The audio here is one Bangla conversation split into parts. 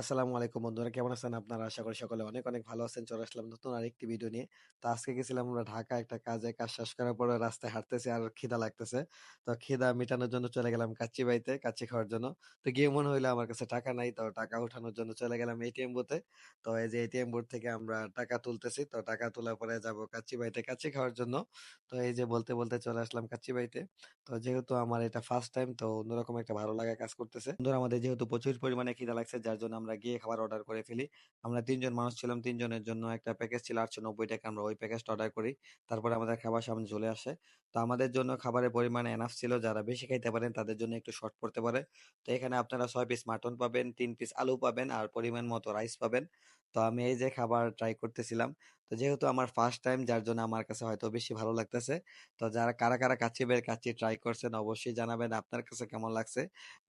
আসসালামু আলাইকুম বন্ধুরা কেমন আছেন আপনারা? আশা করি সকলে অনেক, অনেক ভালো আছেন। চলে আসলাম নতুন আরেকটি ভিডিও নিয়ে। তো আজকে গেছিলাম আমরা ঢাকা একটা কাজে। কাজ শেষ করার পরে রাস্তায় হাঁটতেছি আর খিদা লাগতেছে। তো খিদা মিটানোর জন্য চলে গেলাম কাচ্চিবাইতে, কাচ্চি খাওয়ার জন্য। তো গিয়ে মনে হইল আমার কাছে টাকা নাই। তো টাকা উঠানোর জন্য চলে গেলাম এটিএম বুথে। তো এই যে এটিএম বুথ থেকে আমরা টাকা তুলতেছি। তো টাকা তোলার পরে যাব কাচ্চিবাইতে কাচ্চি খাওয়ার জন্য। তো এই যে বলতে, বলতে চলে আসলাম কাচ্চিবাইতে। তো যেহেতু আমার এটা ফার্স্ট টাইম তো অন্যরকম একটা ভালো লাগা কাজ করতেছে। বন্ধুরা আমাদের যেহেতু প্রচুর পরিমাণে খিদা লাগছে যার জন্য আমরা গিয়ে খাবার অর্ডার করে ফেলি। আমরা ৩ জন মানুষ ছিলাম। ৩ জনের জন্য একটা প্যাকেজ ছিল ৳৮৯০ আমরা ওই প্যাকেজটা অর্ডার করি। তারপরে আমাদের খাবার সামনে চলে আসে। তো আমাদের জন্য খাবারের পরিমাণ এনাফ ছিল। যারা বেশি খাইতে পারেন তাদের জন্য একটু শর্ট পড়তে পারে। তো এখানে আপনারা ৬ পিস মাটন পাবেন, ৩ পিস আলু পাবেন আর পরিমাণ মতো রাইস পাবেন। তো আমি এই যে খাবার ট্রাই করতেছিলাম। তো যেহেতু আমার ফার্স্ট টাইম যার জন্য আমার কাছে হয়তো বেশি ভালো লাগতেছে। তো যারা কারা, কারা কাচ্চি বের কাচ্চি ট্রাই করছেন অবশ্যই জানাবেন আপনার কাছে কেমন লাগছে।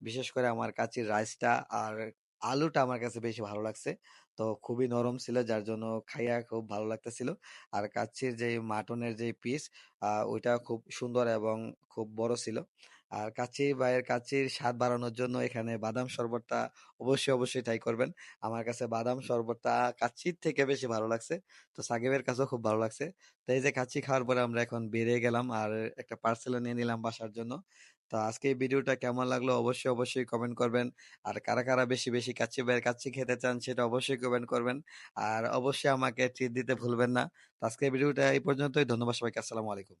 বিশেষ করে আমার কাচ্চির রাইসটা আর আলুটা আমার কাছে বেশি ভালো লাগছে। তো খুবই নরম ছিল, যার জন্য খাইয়া খুব ভালো লাগতেছিল। আর কাচ্চির যে মাটনের যে পিস আহ ওইটা খুব সুন্দর এবং খুব বড় ছিল। আর কাচ্চি ভাইয়ের কাচ্চির স্বাদ বাড়ানোর জন্য এখানে বাদাম শরবতটা অবশ্যই, অবশ্যই ট্রাই করবেন। আমার কাছে বাদাম শরবতটা কাচ্চির থেকে বেশি ভালো লাগছে। তো সাকিবের কাছেও খুব ভালো লাগছে। তো এই যে কাচ্চি খাওয়ার পরে আমরা এখন বেরিয়ে গেলাম আর একটা পার্সেলও নিয়ে নিলাম বাসার জন্য। তো আজকে এই ভিডিওটা কেমন লাগল অবশ্যই, অবশ্যই কমেন্ট করবেন। আর কারা, কারা বেশি, বেশি কাচ্চি ভাইয়ের কাচ্চি খেতে চান সেটা অবশ্যই কমেন্ট করবেন। আর অবশ্যই আমাকে ট্রিট দিতে ভুলবেন না। তো আজকের ভিডিওটা এই পর্যন্তই। ধন্যবাদ সবাইকে। আসসালামু আলাইকুম।